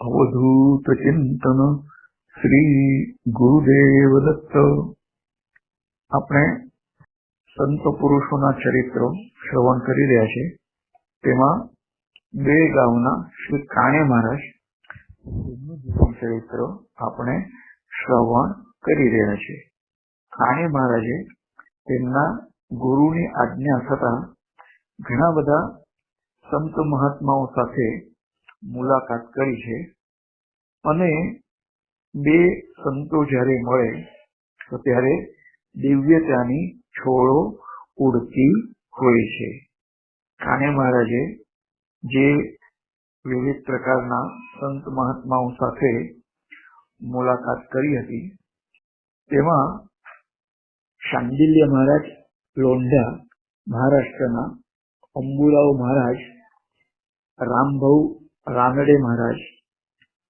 અવધૂત શ્રી ગુરુદેવ દત્ત આપણે સંત પુરુષોના ચરિત્રો શ્રવણ કરી રહ્યા છે. તેમાં બે ગામના શ્રી કાણે મહારાજ જીવન ચરિત્ર આપણે શ્રવણ કરી રહ્યા છે. કાણે મહારાજે તેમના ગુરુની આજ્ઞા થતા ઘણા બધા સંત મહાત્માઓ સાથે મુલાકાત કરી છે. અને બે સંતો જ્યારે મળે, તો ત્યારે દિવ્યતાની છોડો ઉડતી હોય છે. કાને મહારાજે, જે વિવિધ પ્રકારના સંત મહાત્માઓ સાથે મુલાકાત કરી હતી, તેમાં શાંડિલ્ય મહારાજ, લોંઢા મહારાષ્ટ્રના અંબુરાવ મહારાજ રામભૌ રાનડે મહારાજ,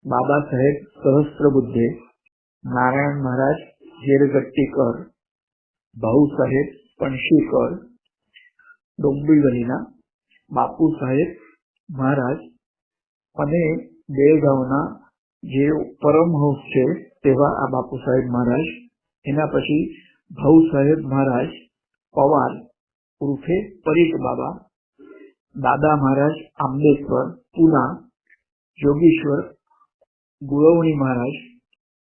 બાબા સાહેબ સહસ્ત્ર બુદ્ધે નારાયણ મહારાજ ઝેરગટ્ટીકર, ભાઉ સાહેબ પણશીકર ડોંબીવલીના બાપુ સાહેબ મહારાજ અને બેળગાવના જે પરમહંસ છે તેવા આ બાપુ સાહેબ મહારાજ, એના પછી ભાઉ સાહેબ મહારાજ, પવાર ઉર્ફે પરીખ બાબા, દાદા મહારાજ આંબેડકર, પુના યોગીશ્વર, ગુળવણી મહારાજ,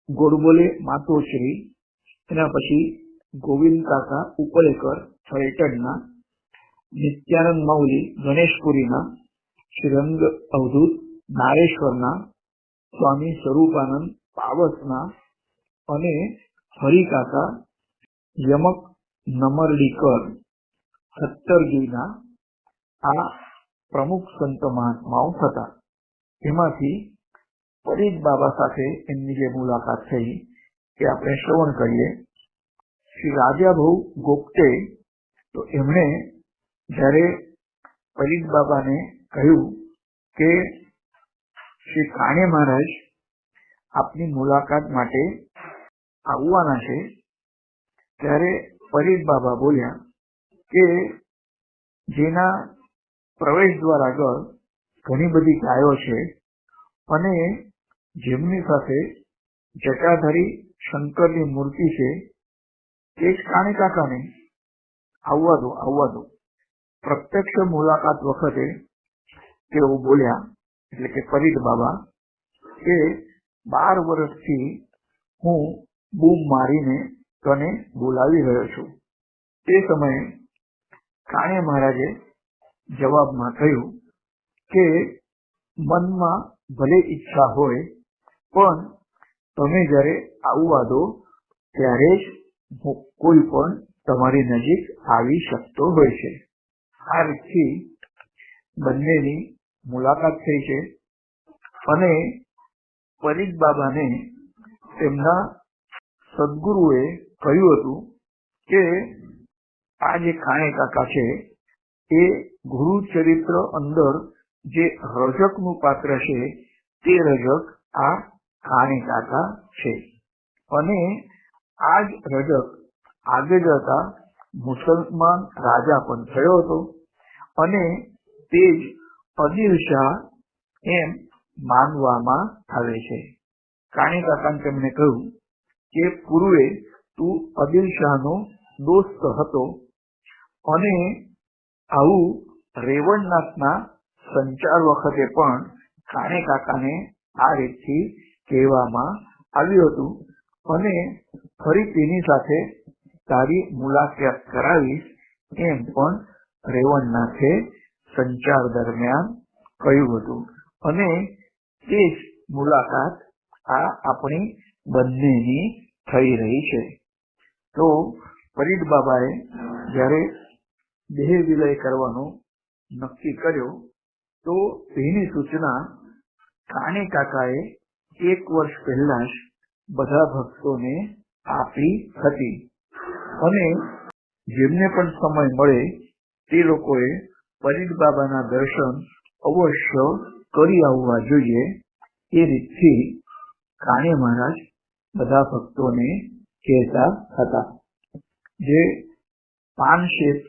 ગોડબોલે માતોશ્રી, એના પછી ગોવિંદ કાકા, ઉપલેકર ફલટણના નિત્યાનંદ માઉલી, ગણેશપુરીના, શ્રીરંગ અવધૂત, નારેશ્વરના, સ્વામી સ્વરૂપાનંદ પાવસના અને હરિકાકા યમક નમરડીકર, સત્તરજીના આ પ્રમુખ સંત મહાત્માઓ હતા એમાંથી ફરીદ બાબા સાથે એમની જે મુલાકાત થઈ તે આપણે શ્રવણ કરીએ. શ્રી રાજાભાઉ ગોપતે તો એમણે જ્યારે પરીત બાબાને કહ્યું કે શ્રી કાણે મહારાજ આપની મુલાકાત માટે આવવાના છે, ત્યારે પરીત બાબા બોલ્યા કે જેના પ્રવેશ દ્વાર આગળ ઘણી બધી ગાયો છે અને જેમની સાથે જટાધારી શંકરની મૂર્તિ છે તે જ કાણી કાકાને આવવા દો આવવા દો. પ્રત્યક્ષ મુલાકાત વખતે તેઓ બોલ્યા, એટલે કે ફરીદ બાબા, કે બાર વર્ષથી હું બૂમ મારીને તને બોલાવી રહ્યો છું. તે સમયે કાણે મહારાજે જવાબમાં કહ્યું કે મનમાં ભલે ઈચ્છા હોય, પણ તમે જ્યારે આવવા દો ત્યારે જ કોઈ પણ તમારી નજીક આવી શકતો હોય છે. આ રીતથી બંનેની મુલાકાત થઈ છે અને પરીખ બાબાને તેમના સદગુરુએ કહ્યું હતું કે આ જે ખાણે કાકા છે, એ ગુરુ ચરિત્ર અંદર જે રજકનું પાત્ર છે, તે રજક આ કાણીકાકા છે. અને આ જ રજક આગળ જતા મુસલમાન રાજા પણ થયો હતો અને તે જ અદિલ શાહ એમ માનવામાં આવે છે. કાણે કાકાને તેમણે કહ્યું કે પૂર્વે તું અદિલ શાહનો દોસ્ત હતો અને આવું રેવણનાથના સંચાર વખતે પણ કાણે કાકાને આ રીતથી કહેવામાં આવ્યું હતું. અને ફરી તેની સાથે તારી મુલાકાત કરાવીશ એમ પણ રેવણનાથે સંચાર દરમિયાન કહ્યું હતું. અને તે જ મુલાકાત આ આપણી બંનેની થઈ રહી છે. તો ફરીદ બાબાએ જ્યારે દેહ વિલય કરવાનું નક્કી કર્યો તો તેની સૂચના કાણે કાકાએ એક વર્ષ પહેલા જ બધા ભક્તોને આપી હતી. અને જેમને પણ સમય મળે, તે લોકોએ ફરીદ બાબાના દર્શન અવશ્ય કરી આવવા જોઈએ. એ રીતથી કાણે મહારાજ બધા ભક્તોને કહેતા હતા. જે પાનશેત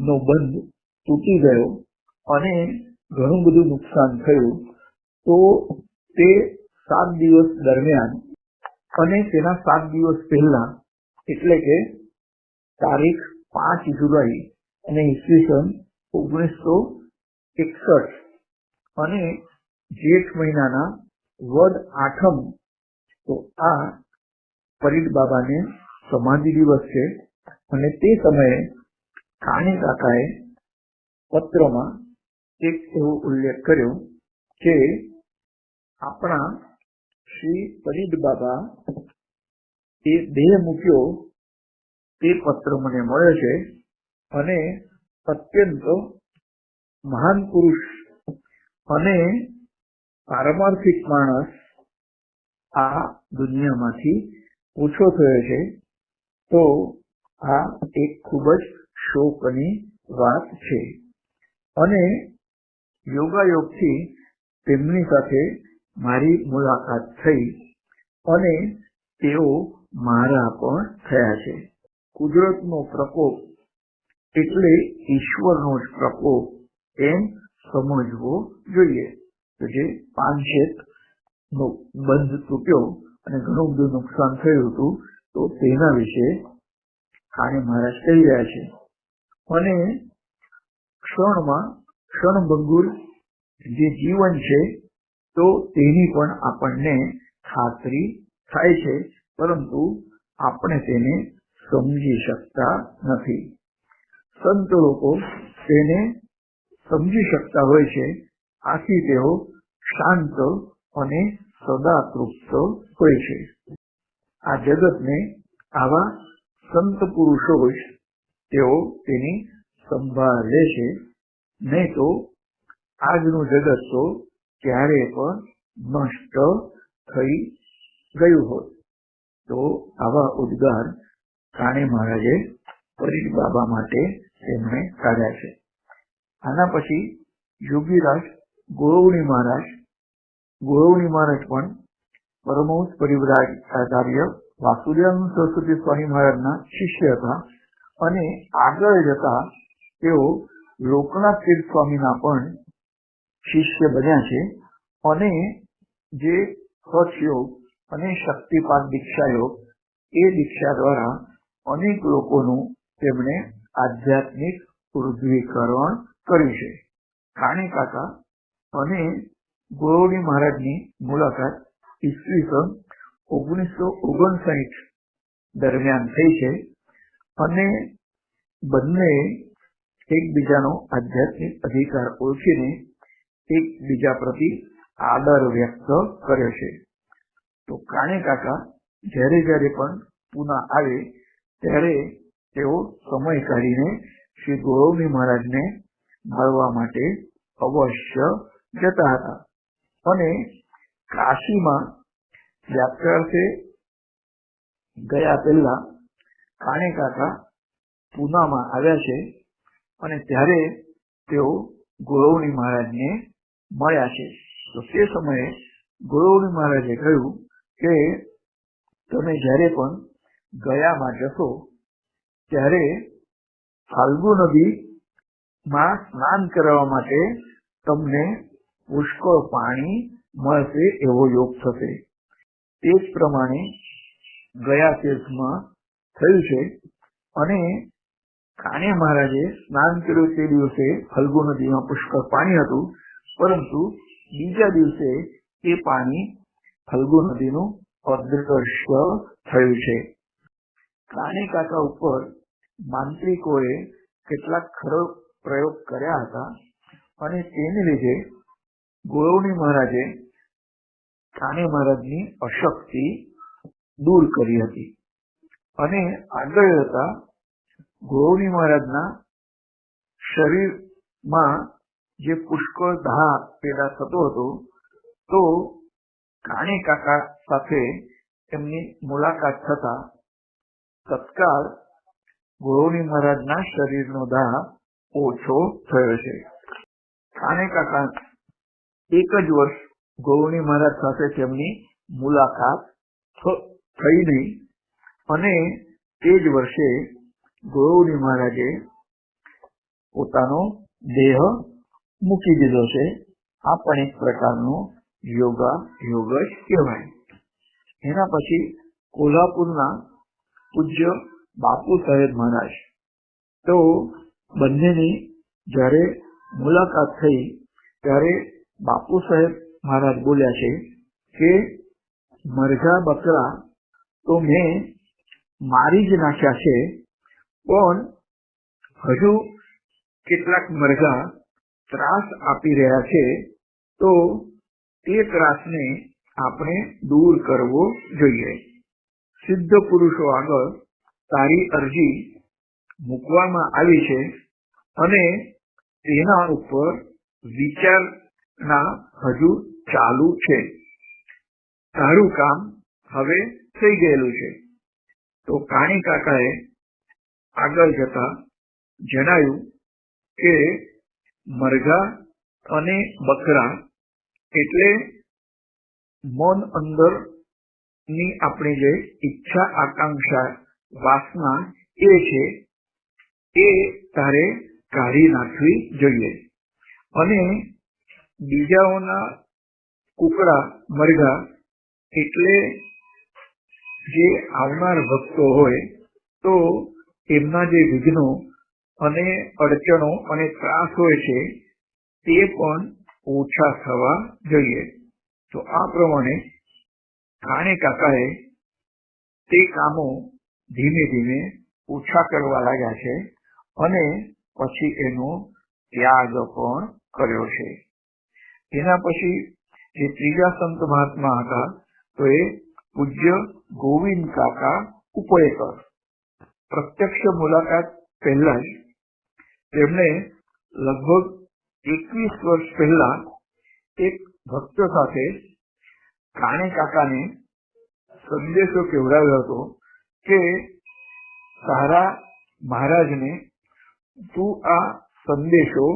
નો બંધ તૂટી ગયો અને ઘણું બધું નુકસાન થયું, તો તે સાત દિવસ દરમિયાન અને તેના સાત દિવસ પહેલા, એટલે કે તારીખ પાંચ જુલાઈ અને ઈસવીસન ઓગણીસો એકસઠ અને જેઠ મહિનાના વદ આઠમ, તો આ પરીડ બાબાને સમાધિ દિવસ છે. અને તે સમયે કાણી કાકાએ પત્રમાં એક એવો ઉલ્લેખ કર્યો કે આપણા શ્રી પરીડ બાબા એ દેહ મૂક્યો તે પત્ર મને મળ્યો છે અને અત્યંત મહાન પુરુષ અને પારમાર્થિક માણસ આ દુનિયામાંથી ઓછો થયો છે. તો આ એક ખૂબ જ શોકની વાત છે. અને યોગાયોગથી તેમની સાથે મારી મુલાકાત થઈ અને તેઓ મારા પણ થયા છે. કુદરતનો પ્રકોપ એટલે ઈશ્વરનો જ પ્રકોપ એમ સમજવો જોઈએ. તો જે પાનશેત નો બંધ તૂટ્યો અને ઘણું બધું નુકસાન થયું હતું, તો તેના વિશે ખાણે મહારાજ કહી રહ્યા છે. અને ક્ષણમાં ક્ષણભંગુર જે જીવન છે, તો તેની પણ આપણને ખાતરી થાય છે, પરંતુ આપણે તેને સમજી શકતા નથી. સંત લોકો તેને સમજી શકતા હોય છે, આથી તેઓ શાંત અને સદા તૃપ્ત હોય છે. આ જગતને આવા સંત પુરુષો હોય તેઓ તેની સંભાળ લે છે. નહીં તો આજનું જગત તો ક્યારે પણ નષ્ટ થઈ ગયું હોત તો આવા ઉદ્ગાર કાણે મહારાજે પરીર બાબા માટે તેમણે કાઢ્યા છે. આના પછી યોગીરાજ ગોળવણી મહારાજ ગોળવણી મહારાજ પણ પરમહંસ પરિવરાજ આચાર્ય વાસુદેવાનંદ સરસ્વતી સ્વામી મહારાજના શિષ્ય હતા અને આગળ જતા તેઓ લોકનાથ તીર્થ સ્વામીના પણ શિષ્ય બન્યા છે અને જે સ્વચ્છ અને શક્તિપાત દીક્ષા યોગ એ દીક્ષા દ્વારા અનેક લોકોનું તેમણે આધ્યાત્મિક પૃથ્વીકરણ કર્યું છે. કાણી કાકા અને ગોરવડી મહારાજની મુલાકાત ઈસવીસન ઓગણીસો ઓગણસાઠ દરમિયાન થઈ છે અને બંને એકબીજાનો આધ્યાત્મિક અધિકાર ઓળખીને એકબીજા પ્રતિ આદર વ્યક્ત કર્યો છે. તો કાણે કાકા, જ્યારે જ્યારે પણ પુના આવે, ત્યારે તેઓ સમય કાઢીને શ્રી ગૌરવની મહારાજને મળવા માટે અવશ્ય જતા હતા. અને કાશીમાં યાત્રાર્થે ગયા પહેલા કાણે કાકા પૂનામાં આવ્યા છે. અને ત્યારે તેઓ ગોળવણી મહારાજને મળ્યા છે. તો તે સમયે ગોળવણી મહારાજે કહ્યું કે, તમે જ્યારે પણ ગયામાં જશો, ત્યારે ફાલ્ગુ નદી માં સ્નાન કરવા માટે તમને પુષ્કળ પાણી મળશે એવો યોગ થશે. તે જ પ્રમાણે ગયા તીર્થમાં થયું છે અને કાણે મહારાજે સ્નાન કર્યું તે દિવસે ફલ્ગુ નદીમાં પુષ્કળ પાણી હતું, પરંતુ બીજા દિવસે એ પાણી ફલ્ગુ નદીનું અદ્રશ્ય થયું છે. કાણે કાકા ઉપર માંત્રિકોએ કેટલાક ખરો પ્રયોગ કર્યા હતા અને તેને લીધે ગોળવણી મહારાજે કાને મહારાજની અશક્તિ દૂર કરી હતી. અને આગળ જતા ગોળવણી મહારાજના શરીરમાં જે પુષ્કળ દાહ પેદા થતો હતો, તો કાણે કાકા સાથે એમની મુલાકાત થતા તત્કાળ ગોળવણી મહારાજના શરીરનો દાહ ઓછો થયો છે. કાણે કાકા એક જ વર્ષ ગોળવણી મહારાજ સાથે તેમની મુલાકાત થઈ નહીં અને તે જ વર્ષે ગોળવણી મહારાજે પોતાનો દેહ મૂકી દીધો છે. આ પણ એક પ્રકારનો યોગા યોગ જ કહેવાય. એના પછી કોલ્હાપુરના પૂજ્ય બાપુ સાહેબ મહારાજ, તો બંનેની જ્યારે મુલાકાત થઈ, ત્યારે બાપુ સાહેબ મહારાજ બોલ્યા છે કે, મરઘા બકરા, તો મેં મારી જ નાખ્યા છે. પણ હજુ કેટલાક મરઘા ત્રાસ આપી રહ્યા છે, તો તે ત્રાસને આપણે દૂર કરવો જોઈએ. સિદ્ધ પુરુષો આગળ તારી અરજી મૂકવામાં આવી છે અને તેના ઉપર વિચારના હજુ ચાલુ છે. તારું કામ હવે થઈ ગયેલું છે. તો કાણી કાકાએ આગળ જતા જણાવ્યું કે મરઘા અને બકરા એટલે મન અંદરની આપણી જે ઈચ્છા આકાંક્ષા વાસના એ છે, એ તારે કાઢી નાખવી જોઈએ. અને બીજાઓના કુકડા મરઘા એટલે જે આવનાર ભક્તો હોય તો એમના જે વિઘ્નો અને અડચણો અને ત્રાસ હોય છે, તે પણ ઓછા થવા જોઈએ. તો આ પ્રમાણે કાણે કાકાએ તે કામો ધીમે ધીમે ઓછા કરવા લાગ્યા છે અને પછી એનો ત્યાગ પણ કર્યો છે. એના પછી જે ત્રીજા સંત મહાત્મા હતા, તો એ પૂજ્ય ગોવિંદ કાકા ઉપયેકર પ્રત્યક્ષ મુલાકાત પહેલા જ તેમણે લગભગ એકવીસ વર્ષ પહેલા એક ભક્ત સાથે કાણે કાકાને સંદેશો કેવડાવ્યો હતો કે તારા મહારાજને તું આ સંદેશો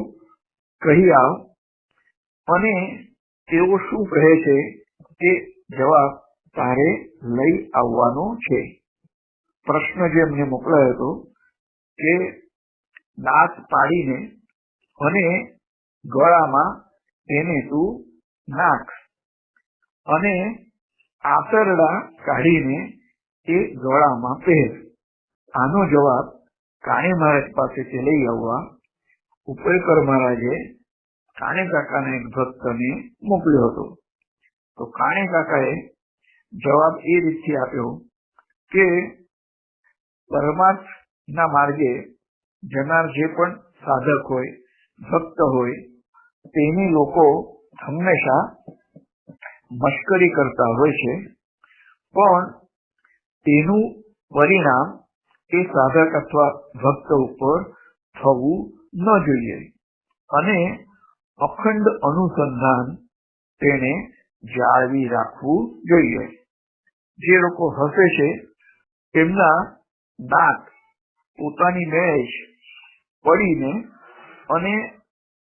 કહી આવ અને તેઓ શું કહે છે તે જવાબ તારે લઈ આવવાનો છે. પ્રશ્ન જે એમને મોકલાયો હતો કે દાંત પાડીને અને ગળામાં એને તું નાખ અને આતરડા કાઢીને એ ગળામાં પહેર. આનો જવાબ કાણે મહારાજ પાસેથી લઈ આવવા ઉપરેકર મહારાજે કાણે કાકાના એક ભક્તને મોકલ્યો હતો. તો કાણે કાકાએ જવાબ એ રીતથી આપ્યો કે પરમાર્થના માર્ગે જનાર જે પણ સાધક હોય, ભક્ત હોય, તેની લોકો હંમેશા મશ્કરી કરતા હોય છે. પણ તેનું પરિણામ એ સાધક અથવા ભક્ત ઉપર થવું ન જોઈએ અને અખંડ અનુસંધાન તેને જાળવી રાખવું જોઈએ. જે લોકો હસે છે, તેમના દાંત પોતાની મેજ પડીને અને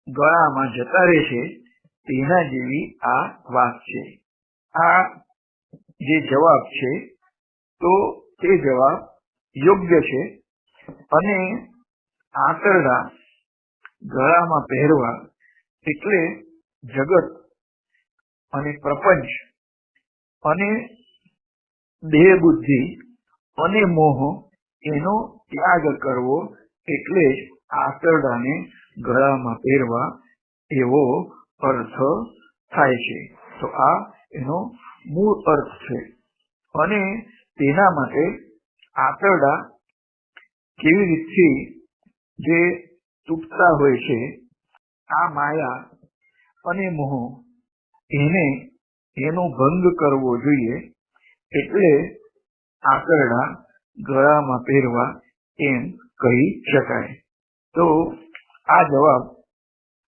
ગળામાં જતા રહે છે તેના જેવી આ વાત છે. આ જે જવાબ છે, તો તે જવાબ યોગ્ય છે અને આંતરડા ગળામાં પહેરવા એટલે જગત અને પ્રપંચ અને દેહ બુદ્ધિ અને મોહ એનો ત્યાગ કરવો એટલે જ આંતરડાને ગળામાં પહેરવા એવો અર્થ થાય છે. તો આ એનો મૂળ અર્થ છે. અને તેના માટે આંતરડા કેવી રીતથી જે તૂટતા હોય છે, આ માયા અને મોહ, એને એનો ભંગ કરવો જોઈએ એટલે આંકરડા ગળામાં પહેરવા એમ કહી શકાય. તો આ જવાબ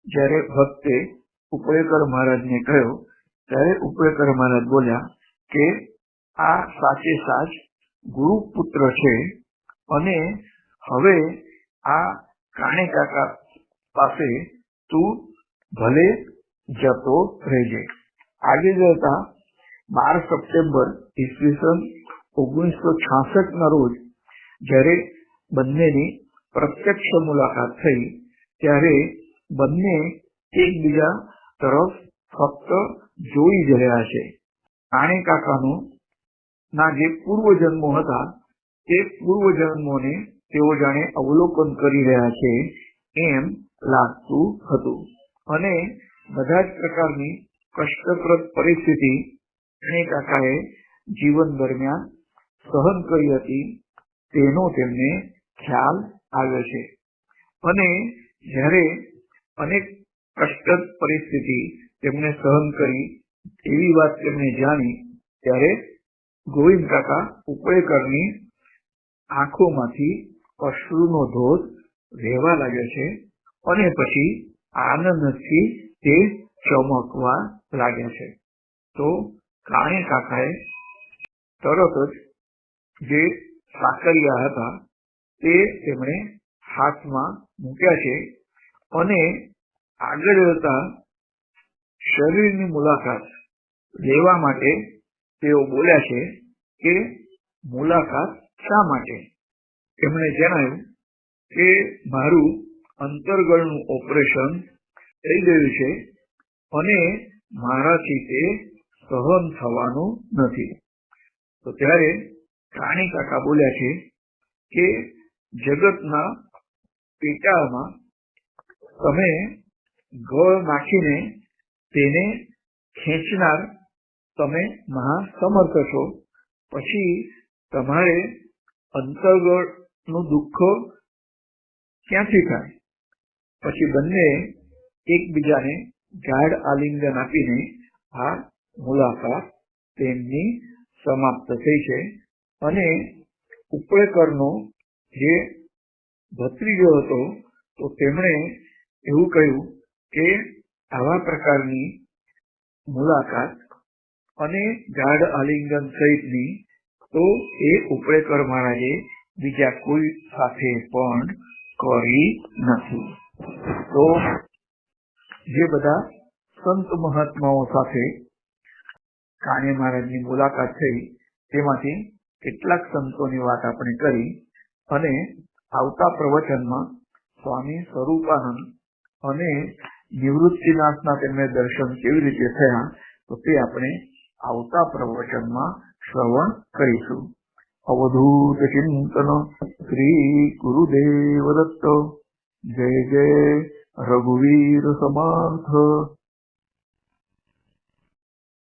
જ્યારે ભક્તે ઉપરેકર મહારાજને કહ્યો, ત્યારે ઉપરેકર મહારાજ બોલ્યા કે આ સાચે સાચ ગુરુ પુત્ર છે અને હવે આ કાણે કાકા પાસે તું ભલે જતો રહેજે. આગળ જતા બાર સપ્ટેમ્બર ઈસવીસન ઓગણીસો છાસઠ ના રોજ જ્યારે બંનેની પ્રત્યક્ષ મુલાકાત થઈ, ત્યારે બંને એકબીજા તરફ ફક્ત જોઈ જ રહ્યા છે. આણે કાકાનો ના જે પૂર્વજન્મો હતા, તે પૂર્વજન્મોને તેઓ જાણે અવલોકન કરી રહ્યા છે એમ લાગતું હતું. અને બધા જ પ્રકારની કષ્ટપ્રદ પરિસ્થિતિ આણે કાકાએ જીવન દરમિયાન સહન કરી હતી, તેનો તેમને ખ્યાલ આવ્યો છે. અને જ્યારે અનેક કષ્ટદ પરિસ્થિતિ તેમને સહન કરી, એવી વાત તેમને જાણી, ત્યારે ગોવિંદ કાકા ઉપળેકરની આંખોમાંથી અશ્રુનો ધોધ વહેવા લાગ્યો છે અને પછી આનંદથી તે ચમકવા લાગ્યા છે. તો કાણે કાકાએ તરત જ જે સાકરિયા હતા, તે તેમણે હાથમાં મૂક્યા છે અને આગળ જતા શરીરની મુલાકાત લેવા માટે તેઓ બોલ્યા છે કે, મુલાકાત શા માટે? તેમણે જણાવ્યું કે, મારું અંતર્ગળનું ઓપરેશન થઈ ગયું છે અને મારાથી તે સહન થવાનું નથી. તો ત્યારે કાણી કાકા બોલ્યા છે કે જગતના પેટાળમાં તમે ગળ નાખીને તેને ખેંચનાર તમે મહાસમર્થ છો. પછી તમારે અંતર્ગળનું દુઃખ ક્યાંથી થાય? પછી બંને એકબીજાને ગાઢ આલિંગન આપીને આ મુલાકાત તેમની સમાપ્ત થઈ છે. અને ઉપળેકરનો જે ભત્રીજો હતો, તો તેમણે એવું કહ્યું કે આવા પ્રકારની મુલાકાત અને ગાઢ આલિંગન સહિતની, તો એ ઉપળેકર મહારાજે બીજા કોઈ સાથે પણ કરી નથી. તો જે બધા સંત મહાત્માઓ સાથે કાને મહારાજની મુલાકાત થઈ, તેમાંથી કેટલાક સંતોની વાત આપણે કરી અને આવતા પ્રવચનમાં સ્વામી સ્વરૂપાનંદ અને નિવૃત્તિનાથના તેમને દર્શન કેવી રીતે થયા તો તે આપણે આવતા પ્રવચનમાં શ્રવણ કરીશું. અવધૂત ચિંતન શ્રી ગુરુદેવ દત્ત જય જય રઘુવીર સમર્થ.